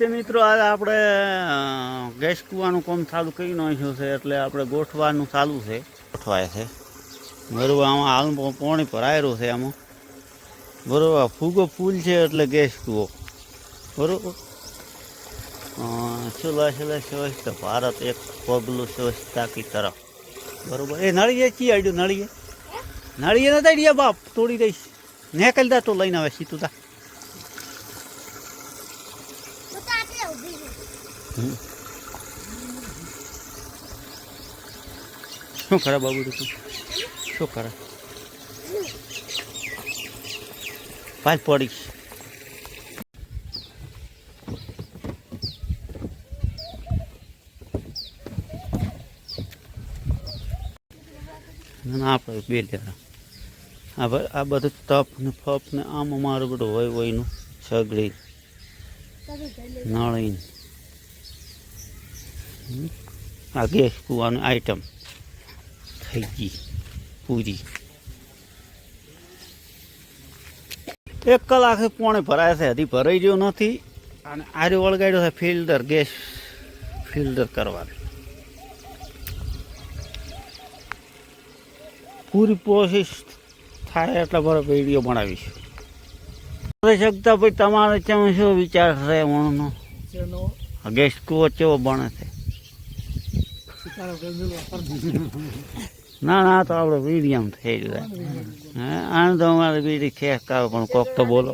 તે મિત્રો આજે આપણે ગેસ કૂવાનું કામ ચાલુ કરી નાખ્યું છે એટલે આપણે ગોઠવાનું ચાલુ છે. ગોઠવાય છે. બરોબર આમાં હાલ પાણી ભરાયેલું છે આમાં. બરાબર ફૂગો ફૂલ છે એટલે ગેસ કૂવો. બરાબર? છેલ્લા છેલ્લા સ્વચ્છતા ભારત એક પગલું સ્વચ્છતા કી તરફ. બરાબર? એ નળીએ ચી આડ્યું નળીએ. નળીએ નથી બાપ તોડી દઈશ. નેકલતા તો લઈને આવે સીતું તા. શું કરે બાબુ તું શું કરે પાંચ પડી ના આપણે બે લેરા આ બધું તપ ને ફપ ને આમ અમારું બધું હોય હોયનું સગડી નળી આ ગેસ કૂવાની આઈટમ. થઈ ગઈ પૂરી. એક કલાક પોણે ભરાય છે, હજી ભરાઈ ગયો નથી. અને આરે વળગાડ્યો છે, ફિલ્ટર ગેસ ફિલ્ટર કરવાનું. પૂરી પ્રોસેસ થાય એટલા બરાબર વીડિયો બનાવીશું. શકતા પછી તમારે ત્યાં શું વિચાર છે મણનો ગેસ કુવો ચેવો બને છે? ના ના તો આપણે વીડિયમ થઈ જાય હે આને તો અમારે બીડી ખેસ કાઢો પણ કોક તો બોલો.